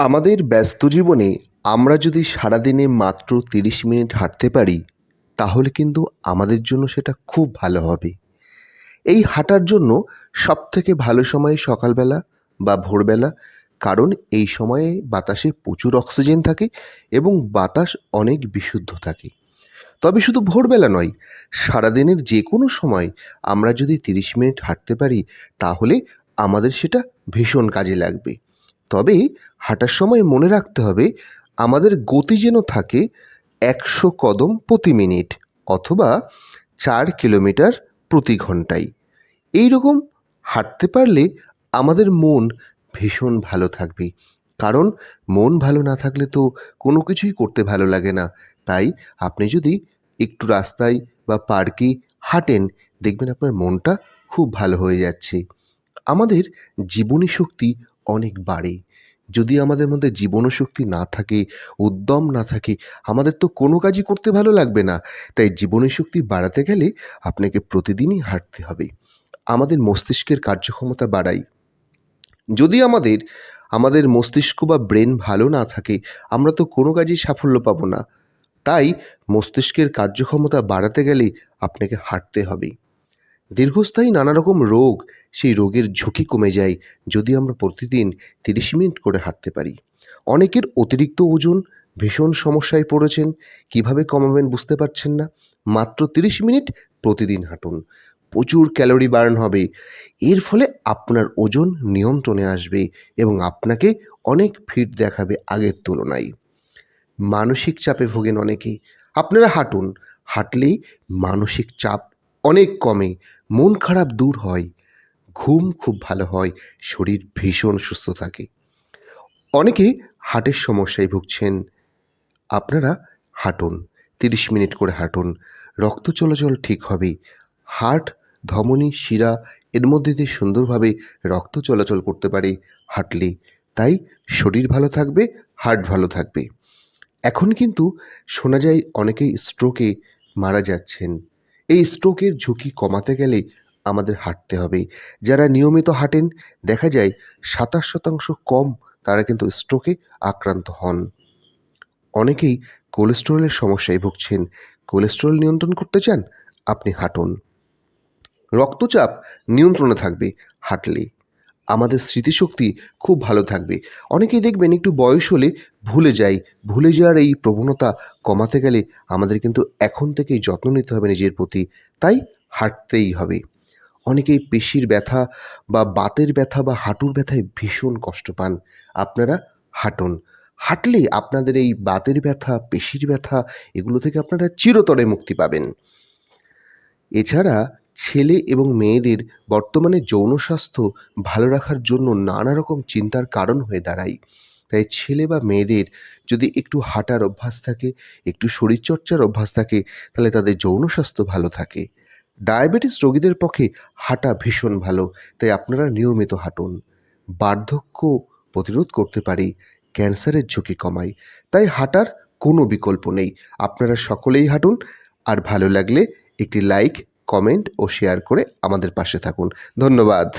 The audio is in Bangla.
আমাদের ব্যস্ত জীবনে আমরা যদি সারাদিনে মাত্র তিরিশ মিনিট হাঁটতে পারি, তাহলে কিন্তু আমাদের জন্য সেটা খুব ভালো হবে। এই হাঁটার জন্য সবথেকে ভালো সময় সকালবেলা বা ভোরবেলা, কারণ এই সময়ে বাতাসে প্রচুর অক্সিজেন থাকে এবং বাতাস অনেক বিশুদ্ধ থাকে। তবে শুধু ভোরবেলা নয়, সারাদিনের যে কোনো সময় আমরা যদি তিরিশ মিনিট হাঁটতে পারি, তাহলে আমাদের সেটা ভীষণ কাজে লাগবে। তবে হাঁটার সময় মনে রাখতে হবে আমাদের গতি যেন থাকে একশো কদম প্রতি মিনিট অথবা চার কিলোমিটার প্রতি ঘন্টায়। এই রকম হাঁটতে পারলে আমাদের মন ভীষণ ভালো থাকবে। কারণ মন ভালো না থাকলে তো কোনো কিছুই করতে ভালো লাগে না। তাই আপনি যদি একটু রাস্তায় বা পার্কে হাঁটেন, দেখবেন আপনার মনটা খুব ভালো হয়ে যাচ্ছে। আমাদের জীবনী শক্তি অনেক বাড়ে। যদি আমাদের মধ্যে জীবনশক্তি না থাকে, উদ্যম না থাকে, আমাদের তো কোনো কাজই করতে ভালো লাগবে না। তাই জীবনী শক্তি বাড়াতে গেলে আপনাকে প্রতিদিনই হাঁটতে হবে। আমাদের মস্তিষ্কের কার্যক্ষমতা বাড়াই। যদি আমাদের আমাদের মস্তিষ্ক বা ব্রেন ভালো না থাকে, আমরা তো কোনো কাজেই সাফল্য পাবো না। তাই মস্তিষ্কের কার্যক্ষমতা বাড়াতে গেলে আপনাকে হাঁটতে হবে। দীর্ঘস্থায়ী নানা রকম রোগ, সেই রোগের ঝুঁকি কমে যায় যদি আমরা প্রতিদিন তিরিশ মিনিট করে হাঁটতে পারি। অনেকের অতিরিক্ত ওজন, ভীষণ সমস্যায় পড়েছেন, কীভাবে কমাবেন বুঝতে পারছেন না। মাত্র তিরিশ মিনিট প্রতিদিন হাঁটুন। প্রচুর ক্যালোরি বার্ন হবে। এর ফলে আপনার ওজন নিয়ন্ত্রণে আসবে এবং আপনাকে অনেক ফিট দেখাবে আগের তুলনায়। মানসিক চাপে ভোগেন অনেকেই আপনারা হাঁটুন। হাঁটলেই মানসিক চাপ অনেক কমে। মন খারাপ দূর হয়, ঘুম খুব ভালো হয়, শরীর ভীষণ সুস্থ থাকে। অনেকে হার্টের সমস্যায় ভুগছেন। আপনারা হাঁটুন, তিরিশ মিনিট করে হাঁটুন, রক্ত চলাচল ঠিক হবে হার্ট ধমনী, শিরা, এর মধ্যে দিয়ে সুন্দরভাবে রক্ত চলাচল করতে পারে হাঁটলে। তাই শরীর ভালো থাকবে হার্ট ভালো থাকবে। এখন কিন্তু শোনা যায় অনেকেই স্ট্রোকে মারা যাচ্ছেন। এই স্ট্রোকের ঝুঁকি কমাতে গেলে আমাদের হাঁটতে হবে। যারা নিয়মিত হাঁটেন, দেখা যায় সাতাশ শতাংশ কম তারা কিন্তু স্ট্রোকে আক্রান্ত হন। অনেকেই কোলেস্টেরলের সমস্যায় ভুগছেন। কোলেস্টেরল নিয়ন্ত্রণ করতে চান, আপনি হাঁটুন। রক্তচাপ নিয়ন্ত্রণে থাকবে হাঁটলে। আমাদের স্মৃতিশক্তি খুব ভালো থাকবে। অনেকেই দেখবেন একটু বয়স হলে ভুলে যায়। ভুলে যাওয়ার এই প্রবণতা কমাতে গেলে আমাদের কিন্তু এখন থেকেই যত্ন নিতে হবে নিজের প্রতি। তাই হাঁটতেই হবে। অনেকেই পেশির ব্যথা বা বাতের ব্যথা বা হাঁটুর ব্যথায় ভীষণ কষ্ট পান। আপনারা হাঁটুন। হাঁটলে আপনাদের এই বাতের ব্যথা, পেশির ব্যথা, এগুলো থেকে আপনারা চিরতরে মুক্তি পাবেন। এছাড়া ছেলে এবং মেয়েদের বর্তমানে যৌন স্বাস্থ্য ভালো রাখার জন্য নানা রকম চিন্তার কারণ হয়ে দাঁড়ায়। তাই ছেলে বা মেয়েদের যদি একটু হাঁটার অভ্যাস থাকে, একটু শরীরচর্চার অভ্যাস থাকে, তাহলে তাদের যৌন স্বাস্থ্য ভালো থাকে। ডায়াবেটিস রোগীদের পক্ষে হাঁটা ভীষণ ভালো, তাই আপনারা নিয়মিত হাঁটুন। বার্ধক্য প্রতিরোধ করতে পারে, ক্যান্সারের ঝুঁকি কমায়, তাই হাঁটার কোনো বিকল্প নেই। আপনারা সকলেই হাঁটুন, আর ভালো লাগলে একটি লাইক কমেন্ট ও শেয়ার করে আমাদের পাশে থাকুন। ধন্যবাদ।